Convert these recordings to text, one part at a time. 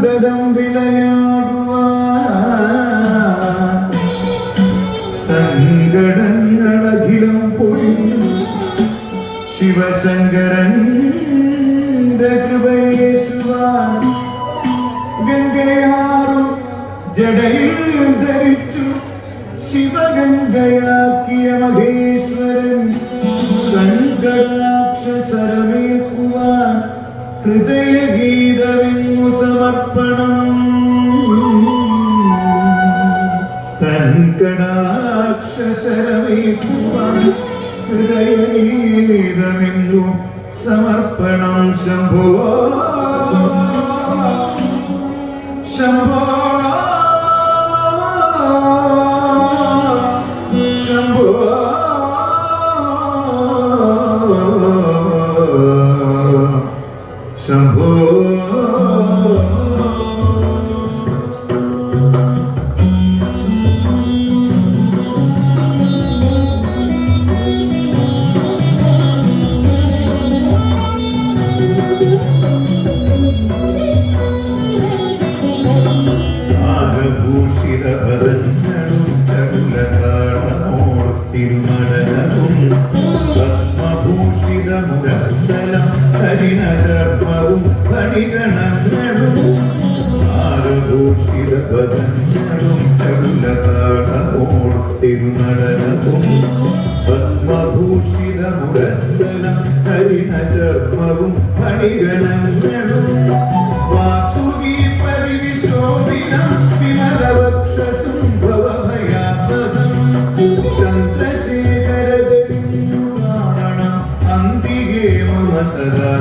സന്തതം വിളയാടുവാൻ. സങ്കടങ്ങളഖിലം പൊഴിഞ്ഞു. ശിവശങ്കരൻ കൃപയേശുവാൻ ഗംഗയാറും ജടയിൽ ധരിച്ചു. ശിവഗംഗയാക്കിയ മഹേശ്വരൻ. കൺകടാക്ഷ സരമേ ഹൃദയഗീതമെന്നു സമർപ്പണം. തൻകടാക്ഷരമേക്കുവാൻ ഹൃദയഗീതമെന്നു സമർപ്പണം. ശംഭുവ ശംഭോ ശംഭോ. ആകഭൂഷിതപദങ്ങളും ഭസ്മഭൂഷിത തിരുമടലവും ഭസ്മഭൂഷിതമുരസ്ഥലം ഹരിണചർമ്മവും ഫണിഗണങ്ങളും ആകഭൂഷിതപദങ്ങളും ചടുലതാളമോട് തിരുമടലവും ഭസ്മഭൂഷിതമുരസ്ഥലം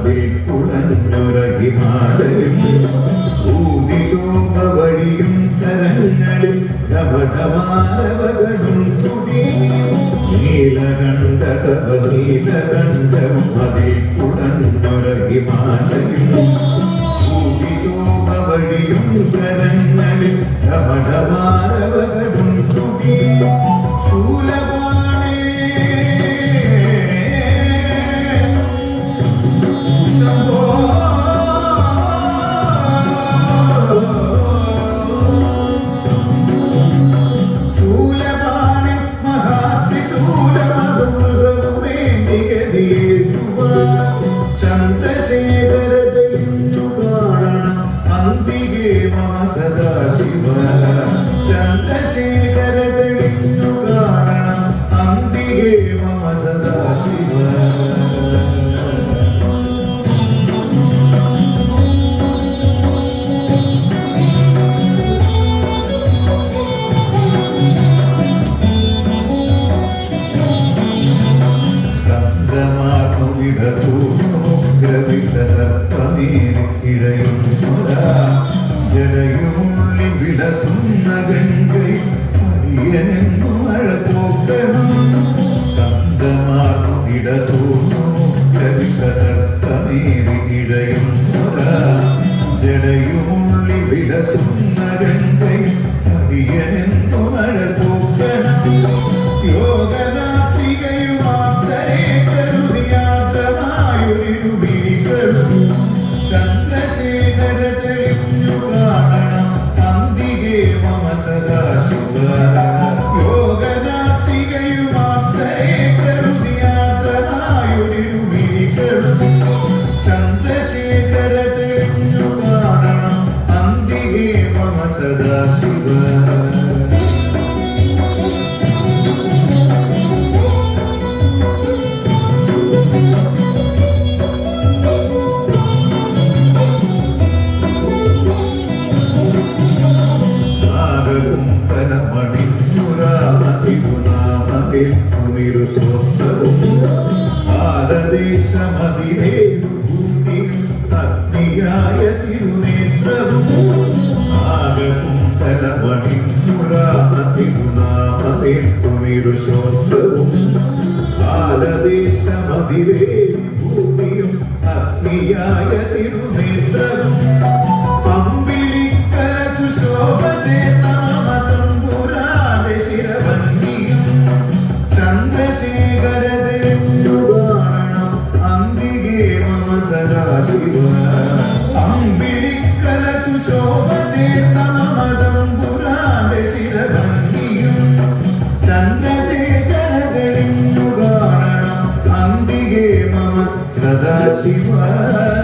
അതിൽ കുളഞ്ഞൊര ഹിമാലയം ഭൂതിശോഭ വഴിയും തരങ്ങളിൽ ധമധമാരവകളും തുടി അതിൽ ഹിമാലയം ഭൂതിശോഭ വഴിയും തരങ്ങളിൽ ധമധമാരവകളും ചന്ദ്രശേഖര തെളിഞ്ഞു കാണണം അന്തികേ മമ സദാശിവ ജലയുമുള്ളി വിടസുന്ന ഗംഗൈ അരിയനെന്നു മഴ പോക്കണം. സ്കന്ധമാർന്നു ഇടതൂർന്നു ഗ്രവിഷസർപ്പമേറി ഇടയും ജലയുമുള്ളി വിടസുന്ന ഗംഗൈ അരിയനെന്നു മഴ പോക്കണം. യോഗനാസികയുമാത്രേ കരുതിയാത്രമായൊരു വിളികളും. ചന്ദ്രശേഖര കാണണം അന്തികേ മമ സദാശിവ ഭൂതിയും അഗ്നിയായ തിരുനേത്രവും അതിവേദിഭൂമിയും സദാശിവ